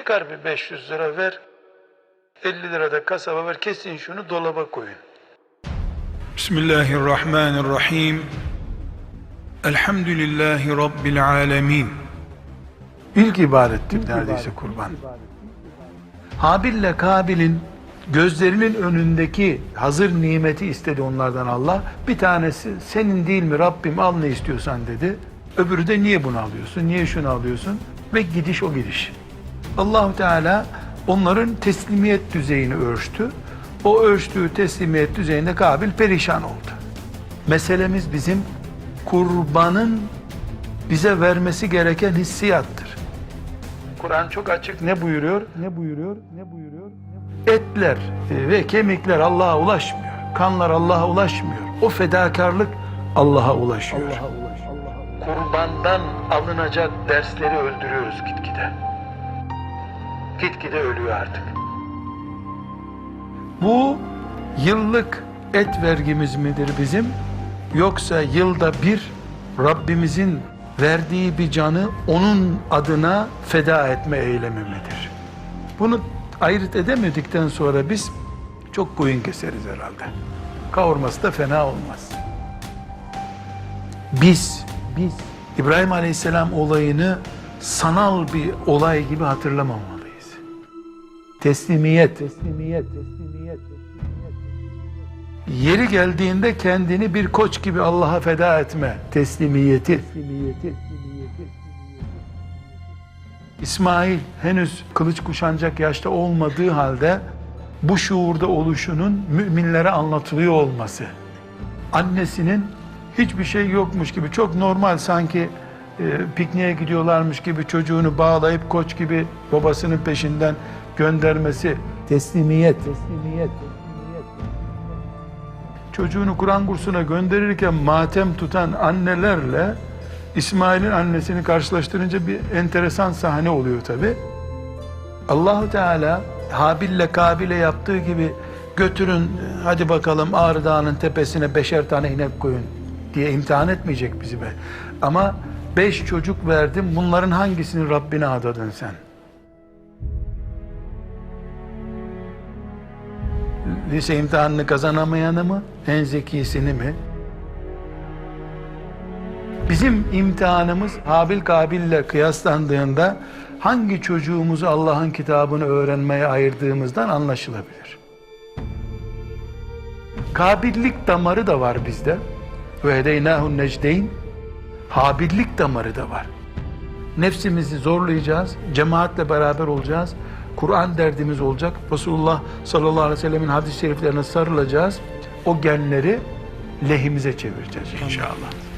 Çıkar bir 500 lira ver. 50 lira da kasaba ver. Kesin şunu dolaba koyun. Bismillahirrahmanirrahim. Elhamdülillahi Rabbil alemin. İlk ibadettir neredeyse kurban. Habil'le Kabil'in gözlerinin önündeki hazır nimeti istedi onlardan Allah. Bir tanesi senin değil mi Rabbim al ne istiyorsan dedi. Öbürü de niye bunu alıyorsun, niye şunu alıyorsun? Ve gidiş o gidiş. Allahu Teala onların teslimiyet düzeyini ölçtü. O ölçtüğü teslimiyet düzeyinde Kabil perişan oldu. Meselemiz bizim kurbanın bize vermesi gereken hissiyattır. Kur'an çok açık ne buyuruyor? Ne buyuruyor? Ne buyuruyor? Etler e, ve kemikler Allah'a ulaşmıyor. Kanlar Allah'a ulaşmıyor. O fedakarlık Allah'a ulaşıyor. Kurbandan alınacak dersleri öldürüyoruz gitgide. Gitgide ölüyor artık. Bu yıllık et vergimiz midir bizim? Yoksa yılda bir Rabbimizin verdiği bir canı onun adına feda etme eylemi midir? Bunu ayırt edemedikten sonra biz çok koyun keseriz herhalde. Kavurması da fena olmaz. Biz, biz İbrahim Aleyhisselam olayını sanal bir olay gibi hatırlamamalıyız. Teslimiyet, teslimiyet, teslimiyet. Yeri geldiğinde kendini bir koç gibi Allah'a feda etme teslimiyeti. teslimiyeti. İsmail henüz kılıç kuşanacak yaşta olmadığı halde bu şuurda oluşunun müminlere anlatılıyor olması. Annesinin hiçbir şey yokmuş gibi çok normal sanki e, pikniğe gidiyorlarmış gibi çocuğunu bağlayıp koç gibi babasının peşinden göndermesi teslimiyet teslimiyet teslimiyet çocuğunu Kur'an kursuna gönderirken matem tutan annelerle İsmail'in annesini karşılaştırınca bir enteresan sahne oluyor tabi. Allahu Teala Habil'le Kabil'e yaptığı gibi götürün hadi bakalım Ağrı Dağı'nın tepesine beşer tane inek koyun diye imtihan etmeyecek bizi be. Ama beş çocuk verdim bunların hangisini Rabbine adadın sen? Lise imtihanını kazanamayanı mı? En zekisini mi? Bizim imtihanımız Habil Kabil'le kıyaslandığında hangi çocuğumuzu Allah'ın kitabını öğrenmeye ayırdığımızdan anlaşılabilir. Kabillik damarı da var bizde. Ve hedeynâhun necdeyn. Habillik damarı da var. Nefsimizi zorlayacağız, cemaatle beraber olacağız. Kur'an derdimiz olacak. Resulullah sallallahu aleyhi ve sellemin hadis-i şeriflerine sarılacağız. O genleri lehimize çevireceğiz inşallah.